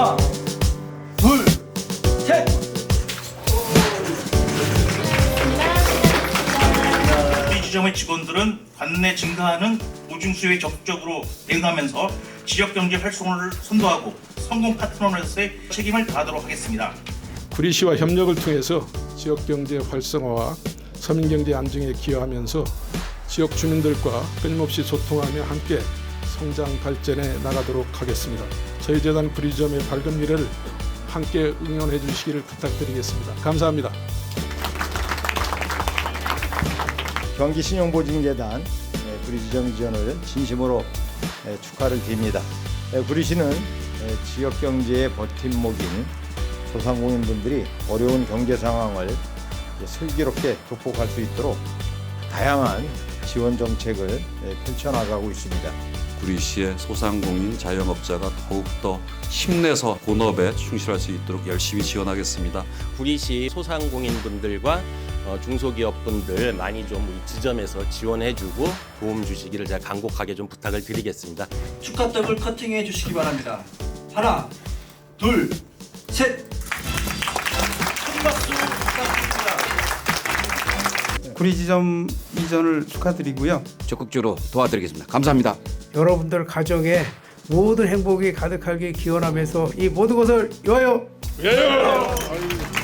하나, 둘, 셋. 이 지점의 직원들은 관내 증가하는 보증수요의 적극적으로 대응하면서 지역경제 활성화를 선도하고 성공 파트너로서의 책임을 다하도록 하겠습니다. 구리시와 협력을 통해서 지역경제 활성화와 서민경제 안정에 기여하면서 지역 주민들과 끊임없이 소통하며 함께 성장 발전해 나가도록 하겠습니다. 저희 재단 구리점의 밝은 미래를 함께 응원해 주시기를 부탁드리겠습니다. 감사합니다. 경기신용보증재단 예, 구리지점 지원을 진심으로 예, 축하를 드립니다. 예, 구리시는 예, 지역 경제의 버팀목인 소상공인분들이 어려운 경제 상황을 예, 슬기롭게 극복할 수 있도록 다양한 지원 정책을 예, 펼쳐나가고 있습니다. 구리시의 소상공인 자영업자가 더욱더 힘내서 본업에 충실할 수 있도록 열심히 지원하겠습니다. 구리시 소상공인분들과 어, 중소기업분들 많이 좀 우리 지점에서 지원해주고 도움 주시기를 제가 간곡하게 좀 부탁을 드리겠습니다. 축하 더블 커팅해 주시기 바랍니다. 하나, 둘, 셋. 구리지점 이전을 축하드리고요. 적극적으로 도와드리겠습니다. 감사합니다. 여러분들 가정에 모든 행복이 가득하게 기원하면서 이 모든 것을 위하여 아